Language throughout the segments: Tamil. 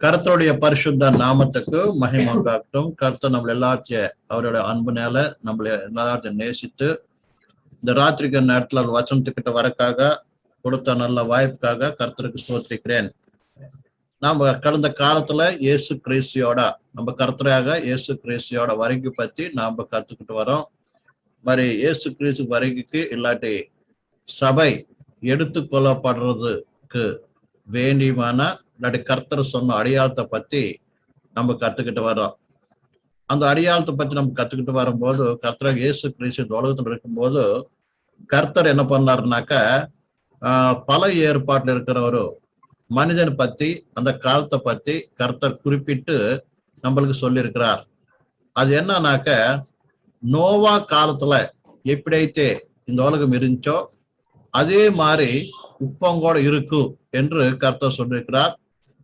கருத்தருடைய பரிசுத்த நாமத்துக்கு மகிமை காட்டும் கர்த்தர் நம்மள எல்லாத்தையும் அவரோட அன்புனால நம்மள எல்லாத்தையும் நேசித்து இந்த ராத்திரிக்கு நேரத்துல வச்சனத்துக்கிட்ட வரக்காக கொடுத்த நல்ல வாய்ப்புக்காக கருத்தருக்கு ஸ்தோத்திரிக்கிறேன் நாம கடந்த காலத்துல இயேசு கிறிஸ்தியோட நம்ம கருத்தராக இயேசு கிறிஸ்தியோட வருகை பத்தி நாம கத்துக்கிட்டு வரோம். மாதிரி இயேசு கிறிஸ்து வருகைக்கு இல்லாட்டி சபை எடுத்து கொள்ளப்படுறதுக்கு வேண்டியமான இல்லாட்டி கர்த்தர் சொன்ன அடையாளத்தை பத்தி நம்ம கத்துக்கிட்டு வர்றோம். அந்த அடையாளத்தை பத்தி நம்ம கத்துக்கிட்டு வரும்போது கர்த்தர் இயேசு கிறிஸ்து இந்த உலகத்தில் இருக்கும்போது கர்த்தர் என்ன பண்ணாருனாக்கா பல ஏற்பாட்டில் இருக்கிற மனிதன் பத்தி அந்த காலத்தை பத்தி கர்த்தர் குறிப்பிட்டு நம்மளுக்கு சொல்லியிருக்கிறார். அது என்னன்னாக்க நோவா காலத்துல எப்படிఅయితే இந்த உலகம் இருந்துச்சோ அதே மாதிரி உப்பங்கூட இருக்கும் என்று கர்த்தர் சொல்லியிருக்கிறார்.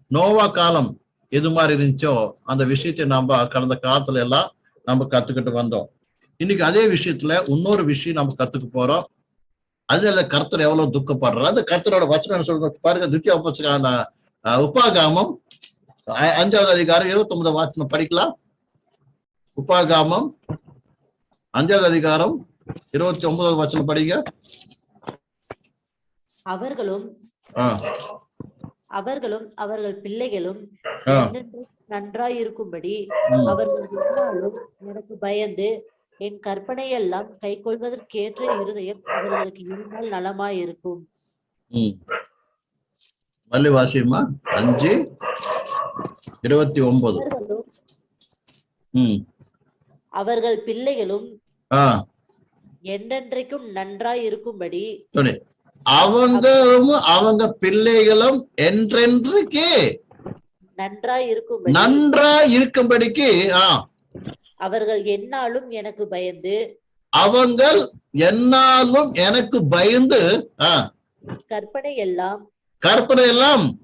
நோவா காலம் எது மாதிரி இருந்துச்சோ அந்த விஷயத்தை நம்ம கடந்த காலத்துல எல்லாம் நம்ம கத்துக்கிட்டு வந்தோம். இன்னைக்கு அதே விஷயத்துல இன்னொரு விஷயம் நம்ம கத்துக்க போறோம். அதுல கர்த்தர் எவ்வளவு துக்கப்படுறார். அந்த கர்த்தரோட வச்சனம் சொல்ற பாருங்க தித்திய உபசுக்கான உப்பாகாமம் அ- அஞ்சாவது அதிகாரம் இருபத்தி ஒன்பது வாசனம் படிக்கலாம். உப்பாகாமம் அஞ்சாவது அதிகாரம் இருபத்தி ஒன்பதாவது வசனம் படிங்க. அவர்களும் அவர்களும் அவர்கள் பிள்ளைகளும் நன்றாயிருக்கும்படி ம், அவர்கள் எனக்கு பயந்து என் கற்பனையெல்லாம் கைக்கொள்வதற்கேற்ற இருதயம் அவர்களுக்கு இருந்தால் நலமாயிருக்கும். ம். மல்லி வாசியம்மா அஞ்சு இருபத்தி ஒன்பது அவர்கள் பிள்ளைகளும் என்றென்றைக்கும் நன்றாயிருக்கும்படி சொல்லு. அவங்களும் அவங்க பிள்ளைகளும் என்றென்றைக்கு நன்றாயிருக்கும்படி. நன்றா இருக்கும்படிக்கு அவர்கள் எந்நாளும் எனக்கு பயந்து. அவங்கள் என்னாலும் எனக்கு பயந்து ஆ. கற்பனையெல்லாம் கற்பனை எல்லாம்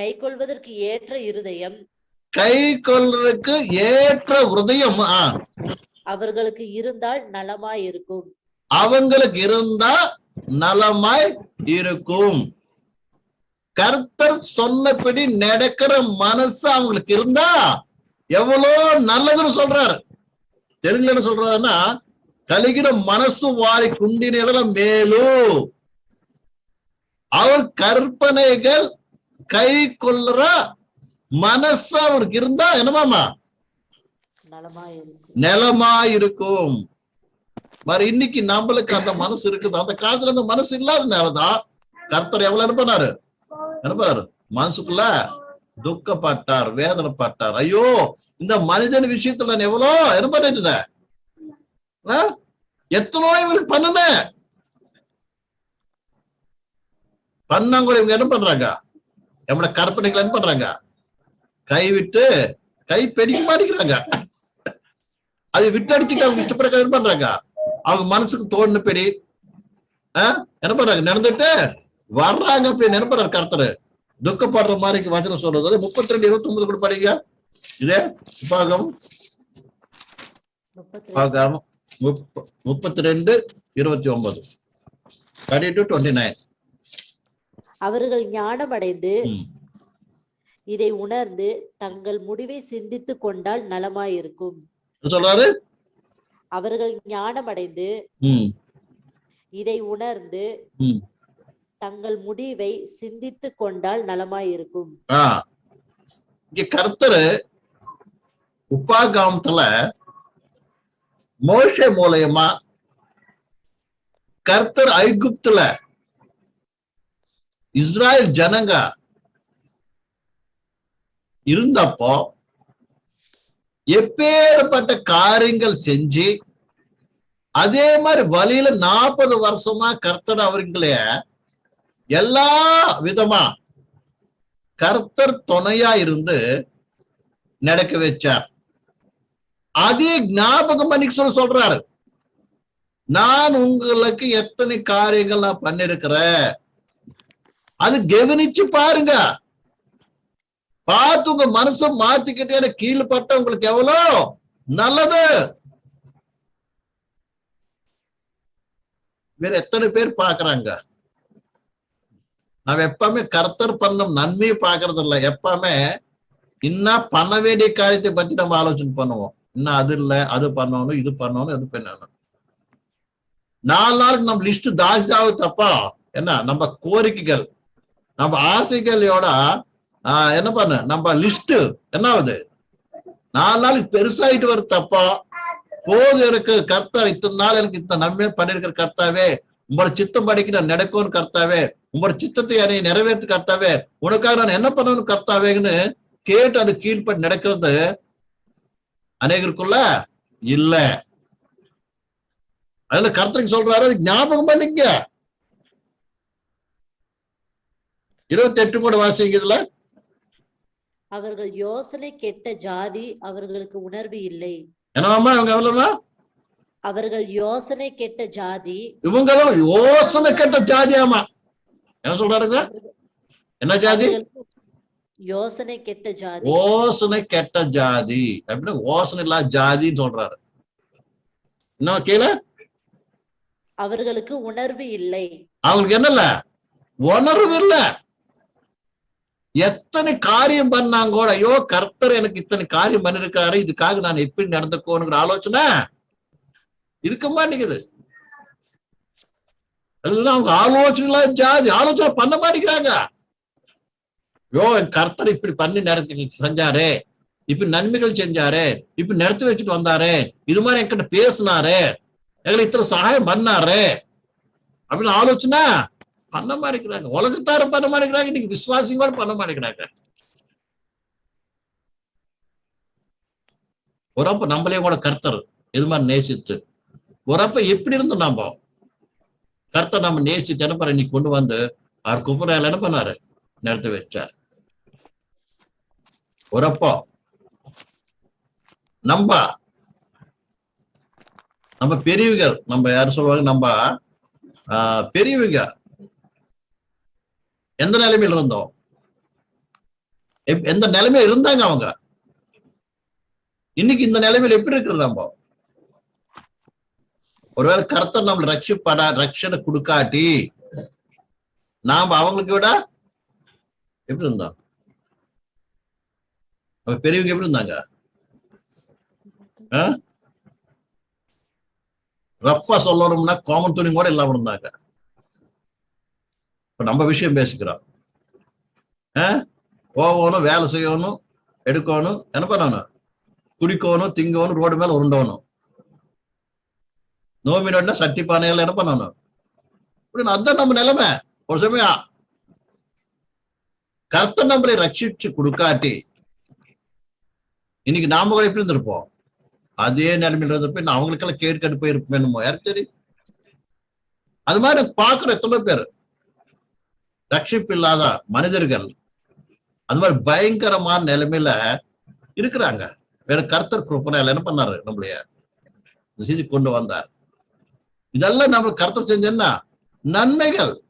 கைக்கொள்வதற்கு ஏற்ற இருதயம். கை கொள்றதுக்கு ஏற்ற ஹிருதயம் அவர்களுக்கு இருந்தால் நலமாயிருக்கும். அவங்களுக்கு இருந்தா நலமாய் இருக்கும். கர்த்தர் சொன்னபடி நடக்கிற மனசு அவங்களுக்கு இருந்தா எவ்வளோ நல்லதுன்னு சொல்றாரு. தெலுங்குல என்ன சொல்றாருன்னா கலிகிற மனசு வாரி குண்டின மேலு. அவர் கற்பனைகள் கை கொள்ற மனசு அவருக்கு இருந்தா என்னமாமா நலமாயிருக்கும் மாதிரி இன்னைக்கு நம்மளுக்கு அந்த மனசு இருக்குது. அந்த காலத்துல அந்த மனசு இல்லாதனாலதான் கர்த்தர் எவ்வளவு அனுப்பினாரு? அனுப்பினாரு. மனசுக்குள்ள துக்கப்பட்டார் வேதனைப்பட்டார். ஐயோ இந்த மனிதன் விஷயத்துல நான் எவ்வளோ என்ன பண்ணிட்டு இருந்தேன்? எத்தனோ இவங்களுக்கு பண்ணுன. பண்ணாங்க இவங்க என்ன பண்றாங்க? நம்மளோட கற்பனைகள் என்ன பண்றாங்க? கைவிட்டு கை பெருக்கி மாட்டிக்கிறாங்க அது விட்டு அடிச்சுட்டு அவங்க இஷ்டப்பிரகாரம் என்ன பண்றாங்க? அவங்க மனசுக்கு என்ன பண்றாங்க? நடந்துட்டு வர்றாங்க அப்படி. நினைப்பாரு கர்த்தர்? துக்கப்படுற மாதிரி வசனம் சொல்றது. முப்பத்தி ரெண்டு இருபத்தி ஒன்பது கூட படிங்க. இதே பாகம் பாகம் முப்ப- முப்பத்தி ரெண்டு இருபத்தி ஒன்பது தேர்ட்டி டு டுவெண்ட்டி நைன் அவர்கள் ஞானமடைந்து இதை உணர்ந்து தங்கள் முடிவை சிந்தித்துக் கொண்டால் நலமாயிருக்கும். சொல்றாரு? அவர்கள் ஞானமடைந்து இதை உணர்ந்து. தங்கள் முடிவை சிந்தித்துக் கொண்டால் நலமாயிருக்கும். இங்க கர்த்தர் உப்பாகாமத்துல மோசே மூலயமா கர்த்தர் ஐகுப்துல இஸ்ராயல் ஜனங்க இருந்தப்போ எப்பேற்பட்ட காரியங்கள் செஞ்சு அதே மாதிரி வழியில நாற்பது வருஷமா கர்த்தர் அவர்களே எல்லா விதமா கர்த்தர் துணையா இருந்து நடக்க வச்சார். அதே ஞாபகம் பண்ணி சொல்ல சொல்றாரு. நான் உங்களுக்கு எத்தனை காரியங்கள் நான் பண்ணிருக்கிறேன். அது கவனிச்சு பாருங்க. பார்த்து உங்க மனசை மாத்திக்கிட்டே கீழ்பட்ட உங்களுக்கு எவ்வளோ? நல்லது. வேற எத்தனை பேர் பாக்குறாங்க நம்ம எப்பவுமே கர்த்தர் பண்ணும் நன்மையை பாக்குறது இல்ல எப்பவுமே இன்னும் பண்ண வேண்டிய காரியத்தை பத்தி நம்ம ஆலோசனை பண்ணுவோம். இன்னும் அது இல்ல அது பண்ணணும் இது பண்ணணும் இது பண்ணணும். நாலு நாளுக்கு நம்ம லிஸ்ட் தாஸ்தாவு தப்பா? என்ன? நம்ம கோரிக்கைகள். நம்ம ஆசைகளோட ஆஹ், என்ன பண்ண நம்ம லிஸ்ட் என்ன ஆகுது நாலு நாளைக்கு பெருசாயிட்டு வருது தப்பா? போது எனக்கு கர்த்தா இத்தனை நாள் எனக்கு இத்தனை நன்மை பண்ணிருக்கிற கர்த்தாவே. உங்களோட சித்தம் படிக்க நான் நடக்கும்னு கர்த்தாவே. உங்களோட சித்தத்தை என்னை நிறைவேற்று கர்த்தாவே. உனக்காக நான் என்ன பண்ணணும் கர்த்தாவேன்னு கேட்டு அது கீழ்பட்டு நடக்கிறது அநேகருக்குள்ள இல்ல. அதுல கர்த்தருக்கு சொல்றாரு அது ஞாபகம் பண்ணிக்க இருபத்தி எட்டு கூட வாசிங்க இதுல. அவர்கள் யோசனை கெட்ட ஜாதி அவர்களுக்கு உணர்வு இல்லை. என்னவாமா இவங்க எவ்வளவுனா அவர்கள் யோசனை கெட்ட ஜாதி. இவங்களும் யோசனை கெட்ட ஜாதியாமா என்ன சொல்றாருங்க? என்ன ஜாதி? யோசனை கெட்ட ஜாதி. ஓசனை கெட்ட ஜாதி. அப்படின்னா ஓசனை இல்லாத ஜாதின்னு சொல்றாரு. என்ன கீழே அவர்களுக்கு உணர்வு இல்லை. அவங்களுக்கு என்னல்ல? உணர்வு இல்ல. எத்தனை காரியம் பண்ணாங்க? கூட ஐயோ கர்த்தர் எனக்கு இத்தனை காரியம் பண்ணிருக்காரு இதுக்காக நான் எப்படி நடந்துக்கோனுங்கிற ஆலோசனை இருக்க மாட்டேங்குது எல்லாம் அவங்க ஆலோசனை ஜாதி ஆலோசனை பண்ண மாட்டேங்கிறாங்க. ஐயோ என் கர்த்தர் இப்படி பண்ணி நடத்தி செஞ்சாரே. இப்படி நன்மைகள் செஞ்சாரே. இப்படி நடத்தி வச்சுட்டு வந்தாரே. இது மாதிரி என்கிட்ட பேசினாரே. எங்களை இத்தனை சகாயம் பண்ணாரு. அப்படின்னு ஆலோசனை. பண்ண மாட்டேங்கிறாங்க. உலகத்தாரும் பண்ண மாட்டேங்கிறாங்க. இன்னைக்கு விசுவாசிங்களோட பண்ண மாட்டேங்கிறாங்க. ஒரு நம்மளே கூட கர்த்தர். இது மாதிரி நேசித்து. ஒரு அப்ப எப்படி இருந்தோம் நாம? கர்த்தர் நம்ம நேசித்து என்ன பண்ண இன்னைக்கு கொண்டு வந்து அவர் குப்பரையில என்ன பண்ணாரு? நிறுத்தி வச்சார். உறப்போ. அப்போ நம்ம நம்ம பெரியவங்க. நம்ம யாரு சொல்லுவாங்க? நம்ம ஆஹ், பெரியவங்க. எந்த நிலைமையில இருந்தோம் எந்த நிலைமையில இருந்தாங்க அவங்க? இன்னைக்கு இந்த நிலைமையில எப்படி இருக்கிறது நம்ம? ஒருவேளை கர்த்தர் நம்மளை ரட்சிப்படா ரட்சனை கொடுக்காட்டி நாம அவங்களுக்கு விட எப்படி இருந்தோம்? நம்ம பெரியவங்க எப்படி இருந்தாங்க? ரஃபா சொல்லணும்னா காமன் துணி கூட இல்லாம இருந்தாங்க. இப்போ நம்ம விஷயம் பேசிக்கிறோம். போகணும் வேலை செய்யணும் எடுக்கணும் என்ன பண்ணணும்? குடிக்கணும் திங்கணும் ரோடு மேல உருண்டணும். நோமினா சட்டி பானையில என்ன பண்ணணும்? இப்படி அதான் நம்ம நிலைமை. ஒரு சமயம் கர்த்தன் நம்மளை ரட்சிச்சு கொடுக்காட்டி இன்னைக்கு நாம கூட எப்படி இருந்திருப்போம்? அதே நிலைமையில இருந்திருப்போம். நான் அவங்களுக்கெல்லாம் கேட்டு கட்டு போயிருப்பேன் யாருக்கு தெரியும் அது மாதிரி பாக்குற எத்தனை பேர். ரட்சிப்பில்லாத மனிதர்கள் அது மாதிரி பயங்கரமான நிலைமையில இருக்கிறாங்க. வேற கர்த்தர் குருப்பனால என்ன பண்ணாரு? நம்மளைய செய்தி கொண்டு வந்தார். இதெல்லாம் நம்ம கருத்தர் செஞ்சோம்னா நன்மைகள்.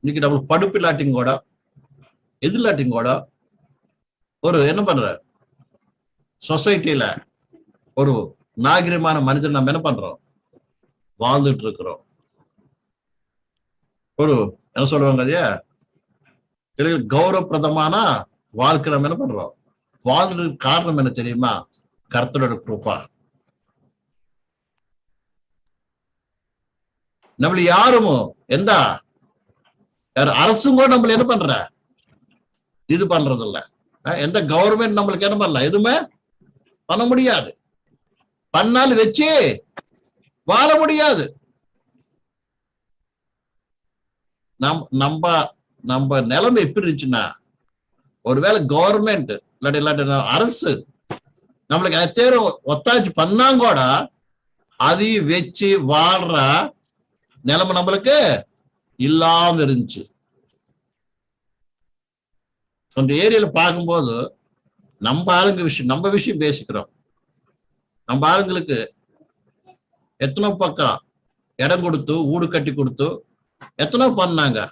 இன்னைக்கு நம்மளுக்கு படுப்பு இல்லாட்டிங்க கூட எது கூட ஒரு என்ன பண்ற சொசைட்டில ஒரு நாகரிகமான மனிதன் நம்ம என்ன பண்றோம்? வாழ்ந்துட்டு இருக்கிறோம். ஒரு என்ன சொல்லுவாங்க அதையா? கௌரவப்பிரதமான வாழ்க்கை நம்ம என்ன பண்றோம்? வாழ்றதுக்கு காரணம் என்ன தெரியுமா? கர்த்தரோட குரூப்பா நம்மள யாரும் எந்த? யார் அரசும் கூட நம்மள என்ன பண்ற? இது பண்றது இல்ல எந்த கவர்மெண்ட் நம்மளுக்கு என்ன பண்ணல? எதுவுமே பண்ண முடியாது. பண்ணால் வச்சு வாழ முடியாது. நம் நம்ம நம்ம நிலைமை எப்படி இருந்துச்சுன்னா ஒருவேளை கவர்மெண்ட் இல்லாட்டி இல்லாட்டி அரசு நம்மளுக்கு எத்தேரும் ஒத்தாச்சு பண்ணாங்க கூட அதையும் வச்சு வாழ்ற நிலைமை நம்மளுக்கு இல்லாம இருந்துச்சு. அந்த ஏரியால பார்க்கும்போது நம்ம ஆளுங்க விஷயம் நம்ம விஷயம் பேசிக்கிறோம். நம்ம ஆளுங்களுக்கு எத்தனை பக்கம் இடம் கொடுத்து ஊடு கட்டி கொடுத்து எத்தனை பண்ணாங்க.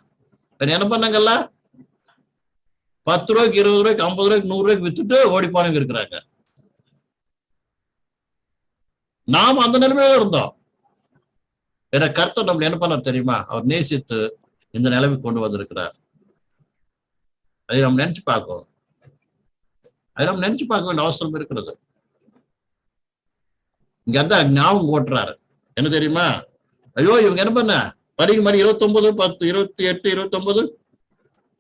என்ன பண்ணாங்கல்ல? பத்து ரூபாய்க்கு இருபது ரூபாய்க்கு ஐம்பது ரூபாய்க்கு நூறு ரூபாய்க்கு வித்துட்டு ஓடி போனவங்க இருக்கிறாங்க. நாம் அந்த நிலைமையில இருந்தோம். வேற கருத்தை நம்மள என்ன பண்ணார் தெரியுமா? அவர் நேசித்து இந்த நிலைமைக்கு கொண்டு வந்திருக்கிறார். அதை நம்ம நினைச்சு பார்க்கணும். அதை நம்ம நினைச்சு பார்க்க வேண்டிய அவசரம் இருக்கிறது. இங்க அதான் ஞாபகம் ஓட்டுறாரு. என்ன தெரியுமா? ஐயோ இவங்க என்ன பண்ண? படிக்க மாதிரி இருபத்தி ஒன்பது பத்து இருபத்தி எட்டு இருபத்தி ஒன்பது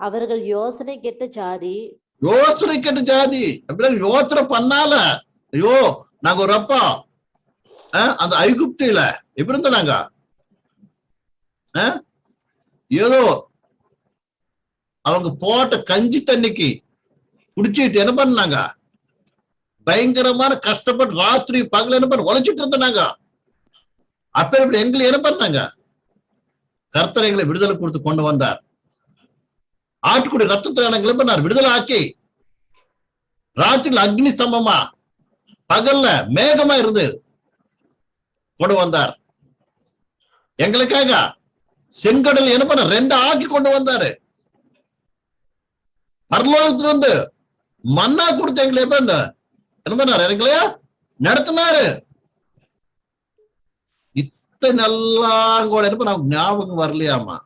அவர்கள் யோசனை கெட்ட ஜாதி. யோசனை கெட்ட ஜாதி. அப்படியே யோசனை பண்ணால. ஐயோ நாங்க ஒரு அப்பா. அந்த ஐகுப்தியில எப்படி இருந்தோம் நாங்க ஏதோ அவங்க போட்ட கஞ்சி தண்ணிக்கு குடிச்சிட்டு என்ன பண்ணாங்க? பயங்கரமான கஷ்டப்பட்டு ராத்திரி பகல் என்ன பண்ண உழைச்சிட்டு இருந்தாங்க. அப்ப இப்படி எங்களை என்ன பண்ணாங்க? கர்த்தரைகளை விடுதலை கொடுத்து கொண்டு வந்தார். ஆட்டுக்குடி ரத்தத்தை எங்களை பண்ணார் விடுதலை ஆக்கி ராத்திரில அக்னி ஸ்தம்பமா பகல்ல மேகமா இருந்து கொண்டு வந்தார். எங்களுக்காக செங்கடல் என்ன பண்ண ரெண்டு ஆக்கி கொண்டு வந்தாரு. பரலோகத்திலிருந்து மண்ணா கொடுத்த எங்களை என்ன பண்ணார்? எங்களையா நடத்தினாரு. இத்தனை எல்லாம் கூட என்ன நமக்கு ஞாபகம் வரலையாமா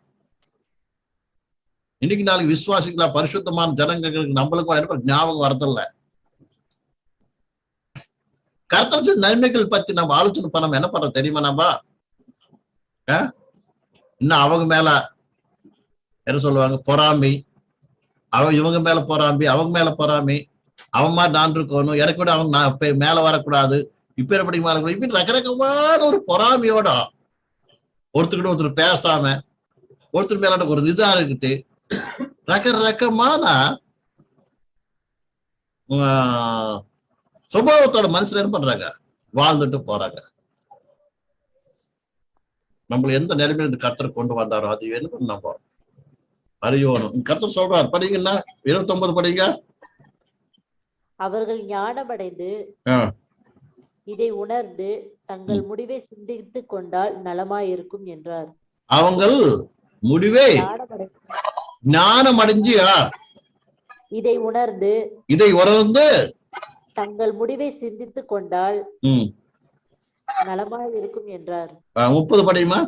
இன்னைக்கு நாளைக்கு விசுவாசிகளா பரிசுத்தமான ஜனங்களுக்கு நம்மளுக்கு கூட ஞாபகம் வரதில்ல. கர்த்தர் நன்மைகள் பத்தி நம்ம ஆலோசனை பண்ண என்ன பண்றோம் தெரியுமா நம்ம? இன்னும் அவங்க மேல என்ன சொல்லுவாங்க பொறாமை. அவங்க இவங்க மேல பொறாமை அவங்க மேல பொறாமை. அவன் மாதிரி நான் இருக்கணும். எனக்கு கூட அவங்க நான் மேல வரக்கூடாது. இப்ப எப்படி மேல வரக்கூடாது. இப்படி ரகரகமான ஒரு பொறாமையோட ஒருத்தர்கிட்ட ஒருத்தர் பேசாம ஒருத்தர் மேல ஒரு இதா இருக்குது ரக ரகமான ஆஹ், சுபாவத்தோட மனுஷன் என்ன பண்றாங்க வாழ்ந்துட்டு போறாங்க நம்மள எந்த நிலைமையில இருந்து கர்த்தர் கொண்டு வந்தாரோ அது என்ன பண்ண நம்ம அறியணும் கர்த்தர் சொல்றார் படிங்கன்னா இருபத்தி ஒன்பது படிங்க அவர்கள் ஞானமடைந்து. இதை உணர்ந்து தங்கள் முடிவை சிந்தித்துக் கொண்டால் நலமாயிருக்கும் என்றார். அவங்கள் முடிவே ஞானம் அடைஞ்சியா இதை உணர்ந்து இதை உணர்ந்து தங்கள் முடிவை சிந்தித்துக் கொண்டால் நலமாயிருக்கும் என்றார். முப்பது படியுமா?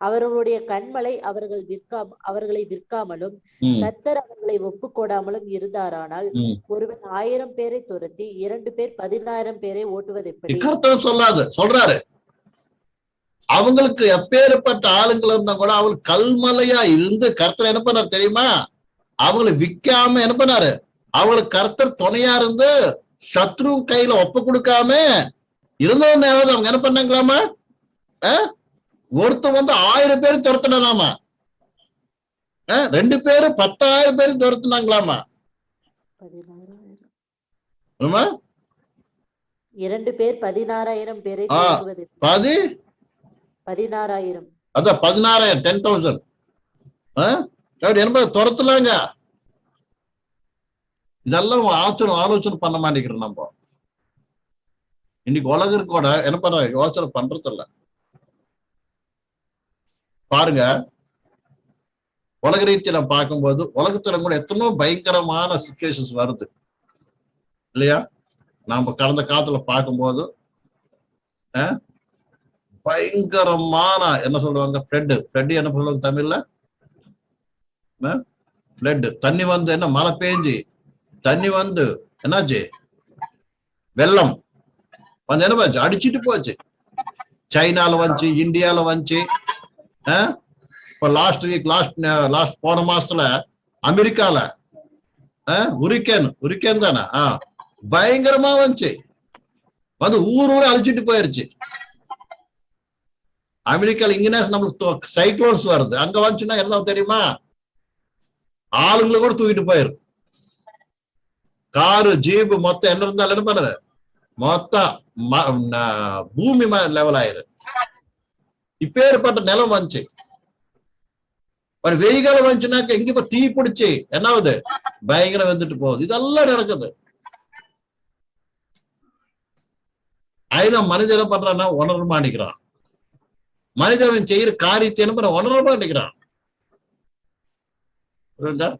அவர்களுடைய கண்மலை அவர்கள் விற்காம அவர்களை விற்காமலும் ம், கர்த்தர் அவர்களை ஒப்புக்கொடாமலும் இருந்தாரானால். ஒருவன் ஆயிரம் பேரை துரத்தி இரண்டு பேர் பதினாயிரம் பேரை ஓட்டுவது எப்படி? கர்த்தர் சொல்லாது சொல்றாரு. அவங்களுக்கு எப்பேற்பட்ட ஆளுங்கள் இருந்தா கூட அவள் கல்மலையா இருந்து கர்த்தர் என்ன பண்ணாரு தெரியுமா? அவங்களை விக்காம என்ன பண்ணாரு? அவளுக்கு கர்த்தர் துணையா இருந்து சத்ரு கையில ஒப்பு கொடுக்காம இருந்தவனாவது அவங்க என்ன பண்ணாங்களாமா? ஒருத்தன் வந்து ஆயிரம் பேர் துரத்தினாமா ரெண்டு பேரு பத்தாயிரம் பேர் துரத்துனாங்களாமா? இரண்டு பேர் பதினாறாயிரம் பேரை? பாதி பதினாறாயிரம். அதான் பதினாறாயிரம் டென் தௌசண்ட் என்ன துரத்துலாங்க இதெல்லாம் ஆலோசனை ஆலோசனை பண்ண மாட்டேங்கிறோம் நம்ம. இன்னைக்கு உலகம் கூட என்ன பண்ற யோசனை பண்றது இல்ல பாருங்க. உலக ரீதியில பார்க்கும்போது உலகத்துல கூட எத்தனோ பயங்கரமான சுச்சுவேஷன்ஸ் வருது. இல்லையா? நாம கடந்த காலத்துல பார்க்கும்போது பயங்கரமான என்ன சொல்லுவாங்க ஃப்ளட் ஃப்ளட்டு என்ன சொல்லுவாங்க தமிழ்ல? ஃப்ளட்டு தண்ணி வந்து என்ன மழை பெஞ்சு தண்ணி வந்து என்னாச்சு? வெள்ளம். வந்து என்ன போச்சு? அடிச்சிட்டு போச்சு. சைனால வந்துச்சு இந்தியால வந்துச்சு. இப்ப லாஸ்ட் வீக் லாஸ்ட் லாஸ்ட் போன மாசத்துல அமெரிக்கால உரிக்கேன் உரிக்கேன் தானே? பயங்கரமா வந்துச்சு. வந்து ஊர் ஊரே அழிச்சிட்டு போயிருச்சு. அமெரிக்கால இங்கே நம்மளுக்கு சைக்ளோன்ஸ் வருது. அங்க வந்துச்சுன்னா என்ன தெரியுமா? ஆளுங்களை கூட தூக்கிட்டு போயிரும். காரு ஜீப் மொத்தம் என்ன இருந்தாலும் என்ன பண்ணுற மொத்தம் ம- பூமி லெவல் ஆயிரு இப்பேற்பட்ட நிலம் வந்துச்சு. ஒரு வெயில் காலம் வந்துச்சுனாக்க எங்க இப்ப தீ பிடிச்சி? என்ன ஆகுது பயங்கரம் வந்துட்டு போகுது. இதெல்லாம் நடக்குது. ஆயினா மனிதன் என்ன பண்றான்னா உணர மாட்டேங்கிறான் மனிதன் செய்யற காரியத்தை என்ன பண்ண உணர மாட்டேங்கிறான்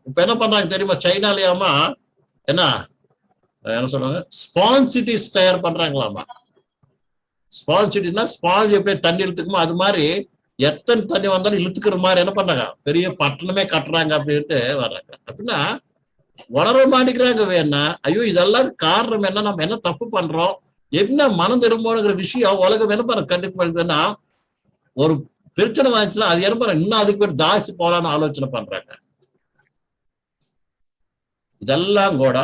இப்ப என்ன பண்றாங்க தெரியுமா? சைனாலயாமா என்ன என்ன சொல்றாங்க ஸ்பான்சிட்டிஸ் தயார் பண்றாங்களாமா? ஸ்பான்சிட்டினா ஸ்பாஞ்ச் எப்படி தண்ணி இழுத்துக்குமோ அது மாதிரி எத்தனை தண்ணி வந்தாலும் இழுத்துக்கிற மாதிரி என்ன பண்றாங்க? பெரிய பட்டணமே கட்டுறாங்க அப்படின்ட்டு வர்றாங்க. அப்படின்னா வளர மாட்டேங்கிறாங்க வேணா. ஐயோ இதெல்லாம் காரணம் என்ன? நம்ம என்ன தப்பு பண்றோம்? என்ன மனம் திரும்பணுங்கிற விஷயம் உலகம் என்ன பண்ண கண்டுபிடிக்குதுன்னா ஒரு பிரச்சனை வந்துச்சுன்னா அது என்ன பண்ண இன்னும் அதுக்கு பேர் தாசி போலான்னு ஆலோசனை பண்றாங்க. இதெல்லாம் கூட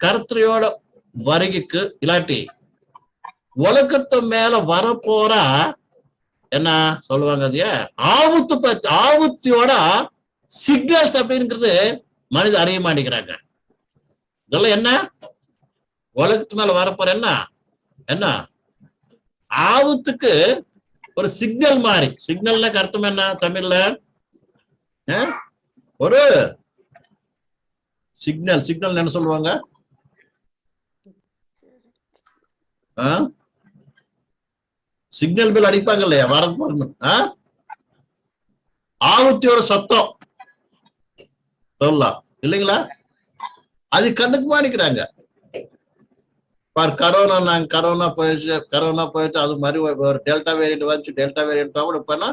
கர்த்தரையோட வருகைக்கு இல்லாட்டி உலகத்து மேல வரப்போற என்ன சொல்லுவாங்க அது ஆபத்து பத்தி ஆபத்தியோட சிக்னல்ஸ் அப்படிங்கிறது மனித அறிய மாட்டேங்கிறாங்க. இதெல்லாம் என்ன? உலகத்து மேல வரப்போற என்ன? என்ன? ஆபத்துக்கு ஒரு சிக்னல் மாதிரி சிக்னல்னா அர்த்தம் என்ன தமிழ்ல? ஒரு சிக்னல் சிக்னல் என்ன சொல்லுவாங்க? சிக்னல் பில் அடிப்பாங்க இல்லையா வரப்போறது ஆபத்தியோட சத்தம். சொல்லலாம். இல்லைங்களா? அது கண்ணுக்கு மாணிக்கிறாங்க. பார் கரோனா நாங்க கரோனா போயிடுச்சு கரோனா போயிடுச்சு அது மாதிரி ஒரு- டெல்டா வேரியன்ட் வந்துச்சு டெல்டா வேரியன்ட் கூட இப்பனா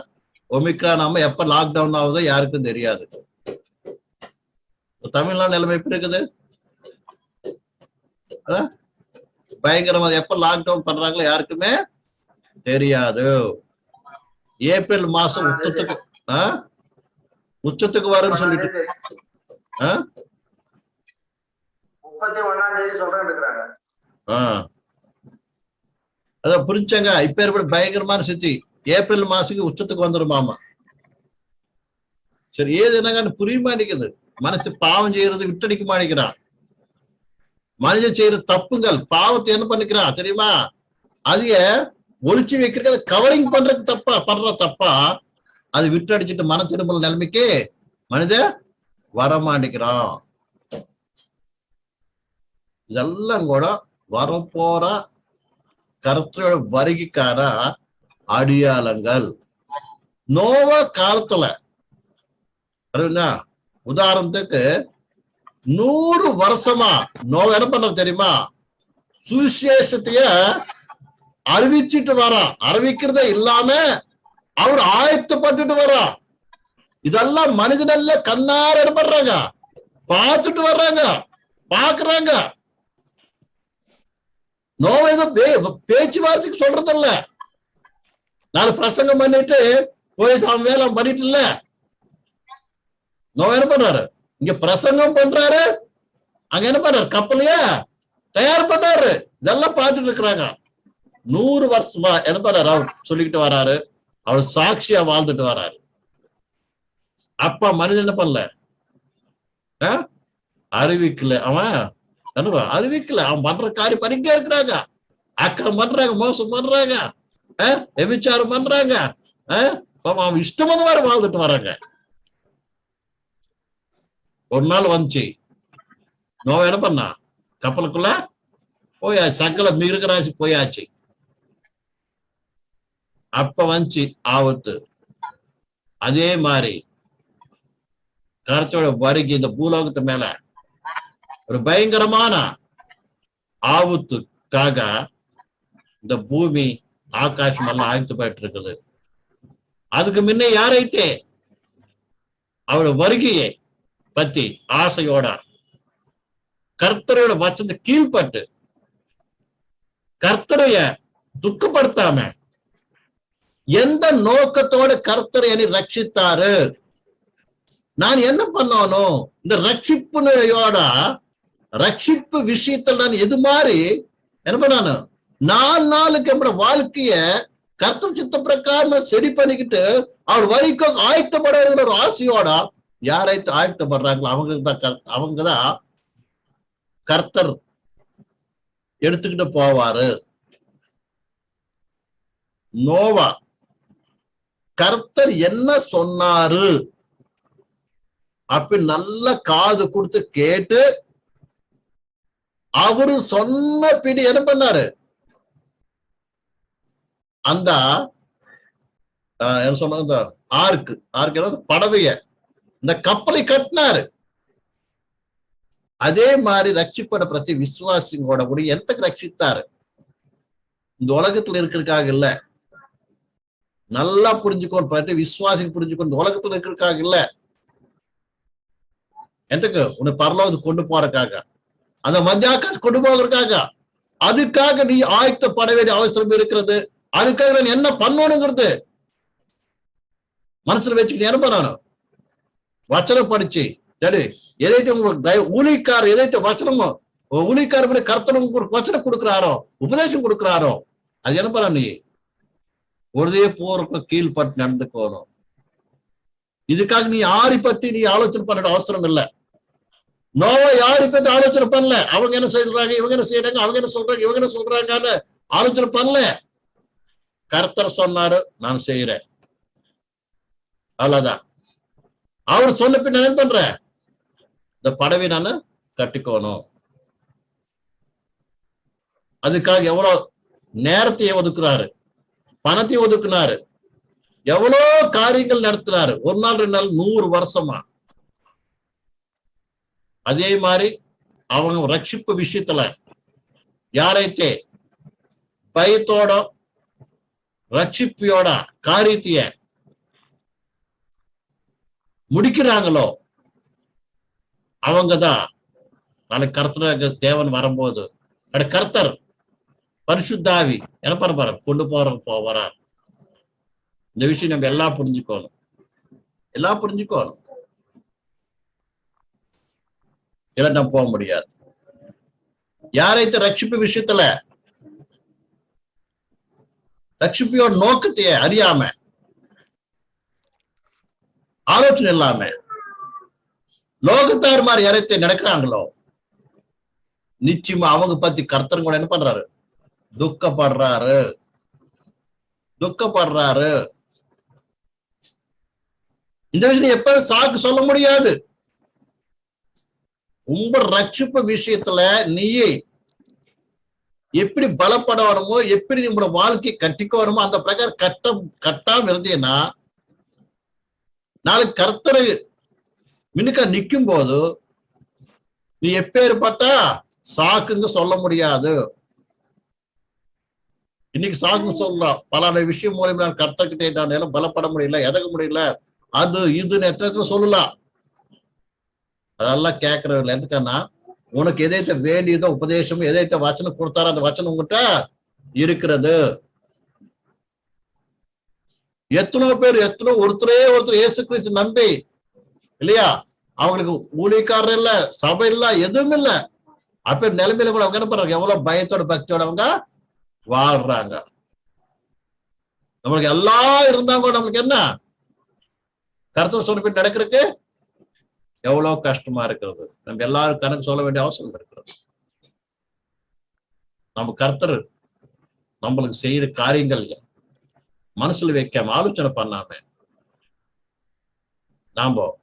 ஒமிக்ரா நாம எப்ப லாக்டவுன் ஆகுதோ யாருக்கும் தெரியாது. தமிழ்நாடு நிலைமை எப்படி இருக்குது? பயங்கரமா எப்ப லாக்டவுன் பண்றாங்களோ யாருக்குமே தெரியாது. ஏப்ரல் மாசம் உச்சத்துக்கு? உச்சத்துக்கு வரும்னு சொல்லிட்டு. அதான் புரிஞ்சாங்க. இப்ப ஏற்பட பயங்கரமான சித்தி. ஏப்ரல் மாசத்துக்கு உச்சத்துக்கு வந்துருமாமா? சரி ஏது என்னங்க புரிய மாட்டேங்குது மனசு பாவம் செய்யறது விட்டடிக்க மாட்டேங்கிறான் மனிதன் செய்யற தப்புங்கள். பாவத்தை என்ன பண்ணிக்கிறான் தெரியுமா? அதைய ஒழிச்சு வைக்கிறது கவரிங் பண்றதுக்கு தப்பா பண்ற தப்பா? அது விட்டடிச்சிட்டு மன திரும்பல நிலைமைக்கு மனித வரமாட்டேங்கிறான். இதெல்லாம் கூட வரப்போற கருத்தரோட வருகைக்கார அடியாளங்கள். நோவ காலத்துல அதுன்னா உதாரணத்துக்கு நூறு வருஷமா நோவ என்ன பண்ற தெரியுமா? சுவிசேஷத்தைய அறிவிச்சிட்டு வரா. அறிவிக்கிறதே இல்லாம அவர் ஆயத்தப்பட்டுட்டு வர்றான் இதெல்லாம் மனிதனல்ல கண்ணார என்ன பார்த்துட்டு வர்றாங்க. பாக்குறாங்க நோவ பேச்சுவார்த்தைக்கு சொல்றது இல்ல நாலு பிரசங்கம் பண்ணிட்டு போய் சாமி வேலை பண்ணிட்டு இல்ல நோவ என்ன பண்றாரு? இங்க பிரசங்கம் பண்றாரு. அங்க என்ன பண்றாரு? கப்பலையா தயார் பண்றாரு இதெல்லாம் பார்த்துட்டு இருக்கிறாங்க. நூறு வருஷமா என்ன அவர் சொல்லிக்கிட்டு வராரு. அவர் சாட்சியா வாழ்ந்துட்டு வராரு. அப்பா மனிதன் என்ன பண்ணல? அறிவிக்கல. அவன் என்ன அறிவிக்கல. அவன் பண்ற காரியம் பண்ணிட்டே இருக்கிறாங்க. அக்கறை பண்றாங்க மோசம் பண்றாங்க. அஹ், பண்றாங்க. அஹ், அவன் இஷ்டம் மாதிரி வாழ்ந்துட்டு வராங்க. ஒரு நாள் வந்துச்சு. நோவ என்ன பண்ணா? கப்பலுக்குள்ள போயாச்சு. சகல மிருகராசி போயாச்சு. அப்ப வந்துச்சு ஆபத்து. அதே மாதிரி கருத்தோட வருகை இந்த பூலோகத்து மேல. ஒரு பயங்கரமான ஆபத்துக்காக இந்த பூமி ஆகாசம் எல்லாம் ஆயத்தப்பட்டு இருக்குது அதுக்கு முன்ன யாரைத்தே? அவரோட வருகையை பத்தி ஆசையோட கர்த்தரோட வச்சந்த கீழ்பட்டு கர்த்தரைய துக்கப்படுத்தாம எந்த நோக்கத்தோட கர்த்தர் என்னை ரட்சித்தாரு? நான் என்ன பண்ணணும் இந்த ரட்சிப்புனையோட ரட்சிப்பு விஷயத்துல நான் எது மாதிரி என்ன பண்ணானு? நாலு நாளுக்கு நம்மளோட வாழ்க்கைய கர்த்தர் சித்த பிரகாரம் செடி பண்ணிக்கிட்டு அவர் வரைக்கும் ஆயத்தப்படுற ஒரு ஆசையோட யாரைத்து ஆயத்தப்படுறாங்களோ அவங்க தான் கர்த்த அவங்க தான் கர்த்தர் எடுத்துக்கிட்டு போவாரு. நோவா கர்த்தர் என்ன சொன்னாரு? அப்படி நல்ல காது கொடுத்து கேட்டு அவரு சொன்ன பிடி என்ன பண்ணாரு? அந்த ஆஹ், என்ன சொன்ன இந்த ஆர்க்கு ஆர்க்கு என்ன படவைய. இந்த கப்பலை கட்டினாரு. அதே மாதிரி ரட்சிப்பட பிரதி விசுவாசிங்களோட கூட எந்த ரட்சித்தாரு? இந்த உலகத்துல இருக்கிறதுக்காக இல்ல. நல்லா புரிஞ்சுக்கணும் பிரதி விசுவாசி புரிஞ்சுக்கணும் இந்த உலகத்துல இருக்கிறதுக்காக இல்ல. எதுக்கு உன்னை பரலோகத்துக்கு கொண்டு போறதுக்காக. அந்த மத்தியாக்காசு கொண்டு போகிறதுக்காக அதுக்காக நீ ஆயத்தப்பட வேண்டிய அவசரம் இருக்கிறது. அதுக்காக நான் என்ன பண்ணணுங்கிறது. மனசுல வச்சுக்கிட்டு என்ன பண்ணணும்? வச்சனம் படிச்சு. சரி எதைத்து உங்களுக்கு தய ஊழிக்கார் எதைத்து வச்சனமோ ஊழிக்கார் கர்த்தனம் வச்சனம் கொடுக்குறாரோ உபதேசம் கொடுக்குறாரோ அது என்ன பண்ண நீ? ஒரே போருக்கு கீழ்பட்டு நடந்துக்கணும் இதுக்காக நீ யாரை பத்தி நீ ஆலோசனை பண்ண அவசரம் இல்லை. நோவா யாரை பத்தி ஆலோசனை பண்ணல. அவங்க என்ன செய்யறாங்க இவங்க என்ன செய்யறாங்க அவங்க என்ன சொல்றாங்க இவங்க என்ன சொல்றாங்கன்னு ஆலோசனை பண்ணல. கர்த்தர் சொன்னாரு நான் செய்யறேன் அவ்வளவுதான். அவர் சொன்ன பின்ன என்ன பண்றேன்? இந்த படவை நான் கட்டிக்கணும். அதுக்காக எவ்வளவு நேரத்தை ஒதுக்குறாரு. பணத்தை ஒதுக்குனாரு. எவ்வளோ காரியங்கள் நடத்தினாரு. ஒரு நாள் ரெண்டு நாள் நூறு வருஷமா. அதே மாதிரி அவங்க ரட்சிப்பு விஷயத்துல யாரைத்தே பயத்தோட ரட்சிப்பியோட காரியத்தைய முடிக்கிறாங்களோ அவங்கதான். நாளைக்கு கர்த்தருக்கு தேவன் வரும்போது அது கர்த்தர் பரிசுத்தாவி. என்ன பண்ண போற கொண்டு போற போறார் இந்த விஷயம் நம்ம எல்லாம் புரிஞ்சுக்கணும். எல்லாம் புரிஞ்சுக்கணும். இல்ல போக முடியாது. யாரைத்த ரட்சிப்பு விஷயத்துல ரட்சிப்பியோட நோக்கத்தையே அறியாம ஆலோசனை இல்லாம லோகத்தார் மாதிரி யாரைத்த நடக்கிறாங்களோ நிச்சயமா அவங்க பத்தி கர்த்தர் கூட என்ன பண்றாரு? துக்கப்படுறாரு. துக்கப்படுறாரு. இந்த விஷயம் எப்ப சாக்கு சொல்ல முடியாது. உங்க ரட்சிப்பு விஷயத்துல நீயே எப்படி பலப்பட வரமோ எப்படி நம்மளோட வாழ்க்கை கட்டிக்கணுமோ அந்த பிரகாரம் கட்ட கட்டாம இருந்தீங்கன்னா நாளைக்கு கர்த்தரை மினுக்கா நிக்கும் போது நீ எப்பேற்பட்டா சாக்குங்க சொல்ல முடியாது. இன்னைக்கு சாகும் சொல்லலாம். பல விஷயம் மூலியமா நான் கர்த்தர்கிட்ட நான் எல்லாம் பலப்பட முடியல எதக்க முடியல. அது இதுன்னு எத்தனை சொல்லலாம். அதெல்லாம் கேட்கறதில்ல எதுக்குன்னா உனக்கு எதைத்த வேண்டியதோ உபதேசம் எதைத்த வச்சனம் கொடுத்தாரோ அந்த வச்சனம் உங்ககிட்ட இருக்கிறது. எத்தனோ பேர் எத்தனோ ஒருத்தரே ஒருத்தர் இயேசு கிறிஸ்து நம்பி இல்லையா? அவங்களுக்கு ஊழியக்காரர் இல்ல சபை இல்ல எதுவும் இல்ல. அப்ப நிலைமையில கூட அவங்க என்ன பண்றாங்க? எவ்வளவு பயத்தோட பக்தியோட அவங்க வாழ்றாங்க. நம்மளுக்கு எல்லாம் இருந்தாங்க நம்மளுக்கு என்ன? கருத்து சொன்ன நடக்கிறதுக்கு எவ்வளவு கஷ்டமா இருக்கிறது. நம்ம எல்லாரும் கணக்கு சொல்ல வேண்டிய அவசரம் இருக்கிறது. நம்ம கர்த்தர் நம்மளுக்கு செய்யற காரியங்கள் மனசுல வைக்காம ஆலோசனை பண்ணாம நாம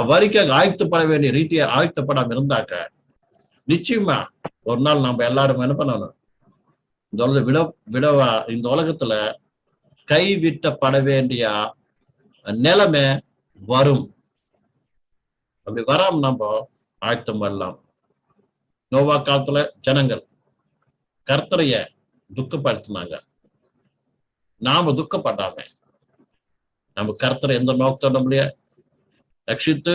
அவ்வறிக்காக ஆயத்தப்பட வேண்டிய ரீதியை ஆயத்தப்படாம இருந்தாக்க நிச்சயமா ஒரு நாள் நம்ம எல்லாரும் என்ன பண்ணணும்? இந்த உலக விட விடவா இந்த உலகத்துல கைவிட்டப்பட வேண்டிய நிலைமை வரும். அப்படி வராம நம்ம ஆயத்தம் பண்ணலாம். நோவா காலத்துல ஜனங்கள் கர்த்தரைய துக்கப்படுத்தினாங்க. நாம துக்கப்படாம நம்ம கர்த்தரை எந்த நோக்கத்தோட நம்மளைய ரட்சித்து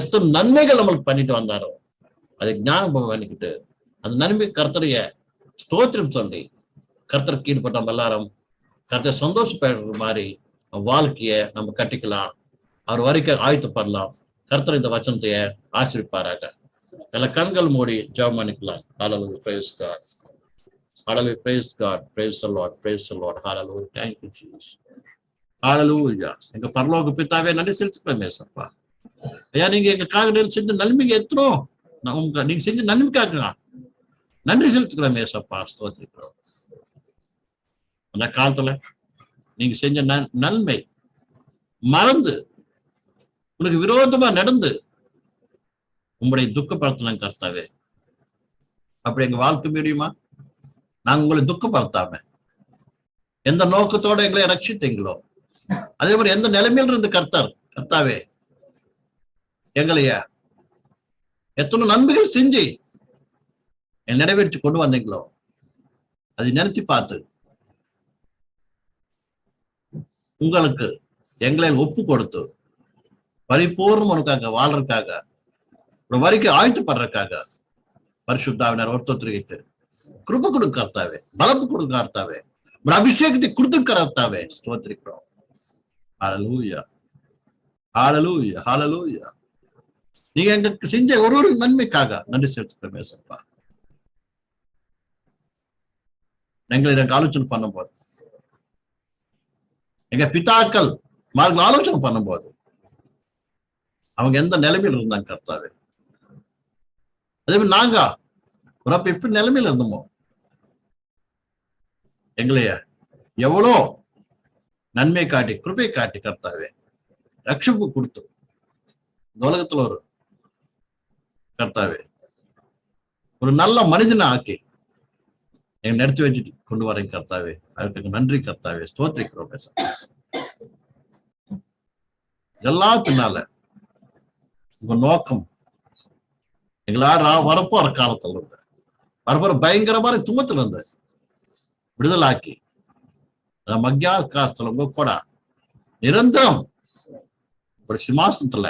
எத்தனை நன்மைகள் நம்மளுக்கு பண்ணிட்டு வந்தாரோ அதை ஞாபகம் பண்ணிக்கிட்டு அந்த நன்மை கர்த்தரைய ஸ்தோத்திரம் சொல்லி கர்த்தர் கீழ்பட்ட நம்ம எல்லாரும் கர்த்தர் சந்தோஷப்படுற மாதிரி வாழ்க்கைய நம்ம கட்டிக்கலாம். அவர் வரைக்கும் ஆயத்தப்படலாம். கர்த்தர் இந்த வச்சனத்தைய ஆசிரிப்பாராக. எல்லா கண்கள் மூடி ஜெபம் பண்ணிக்கலாம். அளவு பிரேஸ் காட் அளவு praise God praise Lord praise Lord ஹalleluya தேங்க்யூ ஜீஸ் jesus. எங்க பரலோக பித்தாவே நன்றி செலுத்துக்கிறோம் சப்பா ஐயா நீங்க எங்க காகடையில் செஞ்ச நன்மைக்கு எத்தனோ நான் உங்க நீங்க செஞ்ச நன்மைக்காக நன்றி செலுத்துக்கிறோம் ஏசப்பா ஸ்தோத்திருக்கிறோம் அந்த காலத்துல நீங்க செஞ்ச நன் நன்மை மறந்து உனக்கு விரோதமா நடந்து உங்களுடைய துக்கப்படுத்தலாம் கர்த்தாவே. அப்படி எங்க வாழ்க்கை முடியுமா? நாங்க உங்களை துக்கப்படுத்தாம எந்த நோக்கத்தோட எங்களை ரட்சித்தீங்களோ அதே மாதிரி எந்த நிலைமையில இருந்து கர்த்தார் கர்த்தாவே எங்களையா எத்தனை நன்மைகள் செஞ்சு நிறைவேற்றி கொண்டு வந்தீங்களோ? அதை நிறுத்தி பார்த்து உங்களுக்கு எங்களை ஒப்பு கொடுத்து பரிபூர்ணம் உனக்காக வாழ்றதுக்காக ஒரு வரைக்கும் ஆழ்த்துப்படுறதுக்காக பரிசுத்தாவினர் ஒருத்தொத்திரிக்கிட்டு கிருப கொடுக்க பலப்பு கொடுக்க ஒரு அபிஷேகத்தை கொடுத்துருக்க கர்த்தாவே ஸ்தோத்திரிக்கிறோம். ஹalleluya ஹalleluya ஹalleluya நீங்க எங்களுக்கு செஞ்ச ஒரு ஒரு நன்மைக்காக நன்றி செலுத்துக்கிறேன் ஏசப்பா எங்களை எனக்கு ஆலோசனை பண்ணும்போது. எங்க பிதாக்கள் மார்கள் ஆலோசனை பண்ணும்போது. அவங்க எந்த நிலைமையில இருந்தாங்க கர்த்தாவே? அதே மாதிரி நாங்க ஒரு அப்ப எப்படி நிலைமையில இருந்தோமோ? எங்களைய எவ்வளோ நன்மை காட்டி கிருபை காட்டி கர்த்தாவே ரட்சிப்பு கொடுத்து இந்த உலகத்துல ஒரு கர்த்தாவே ஒரு நல்ல மனிதனை ஆக்கி எங்க நடத்தி வச்சு கொண்டு வரேன் கர்த்தாவே. அதுக்கு நன்றி கர்த்தாவே. ஸ்தோத்திரிக்கிறோம் பேச. இதெல்லாம் பின்னால உங்க நோக்கம் எங்களாரும் வரப்போற காலத்துல இருந்த வரப்போற பயங்கரமான துன்பத்துல இருந்த விடுதலாக்கி மக்யா காலத்துல உங்க கூட நிரந்தரம் ஒரு சிம்மாசனத்துல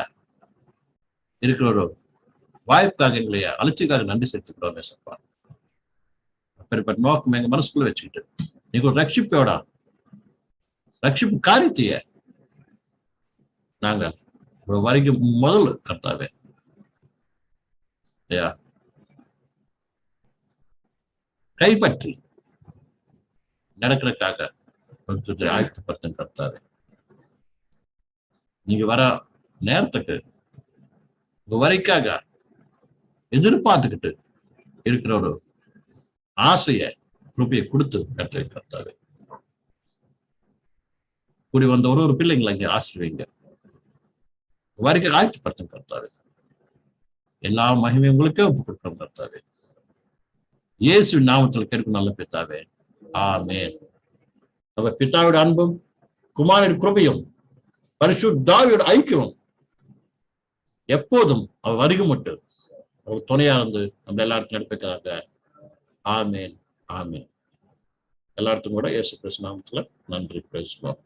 இருக்கிற ஒரு வாய்ப்புக்காக எங்களைய அழைச்சிக்காக நன்றி செலுத்துக்கிறோம் நேசப்பா அப்படிப்பட்ட நோக்கம் எங்க மனசுக்குள்ள வச்சுக்கிட்டு நீங்க ஒரு ரட்சிப்போட. ரட்சிப்பு காரியத்தைய. நாங்கள் இவ்வளவு வரைக்கும் முதல் கர்த்தாவே. இல்லையா? கைப்பற்றி நடக்கிறதுக்காக ஆயத்தப்படுத்தும் கர்த்தாவே. நீங்க வர நேரத்துக்கு உங்க வரைக்காக எதிர்பார்த்துக்கிட்டு இருக்கிற ஒரு ஆசைய கிருப்பையை கொடுத்து கற்றை கர்த்தாவே கூடி வந்த ஒரு ஒரு பிள்ளைங்களை இங்க ஆசிர்வீங்க வரைக்கும் ஆயத்தப்படுத்தும் கர்த்தாவே. எல்லா மகிமையும் உங்களுக்கே ஒப்பு கொடுக்கிறோம் கர்த்தாவே. இயேசு நாமத்தில் கேட்கும் நல்ல பித்தாவே ஆமே நம்ம பித்தாவோட அன்பும் குமாரின் கிருபையும் பரிசுத்தாவியோட ஐக்கியம் எப்போதும் அவர் வருகை மட்டும் அவர் துணையா இருந்து நம்ம எல்லாருக்கும் நடப்பிக்கிறாங்க ஆமேன் ஆமேன். எல்லாத்துக்கும் கூட இயேசு கிருஷ்ணாமத்தில் நன்றி பேசுவோம்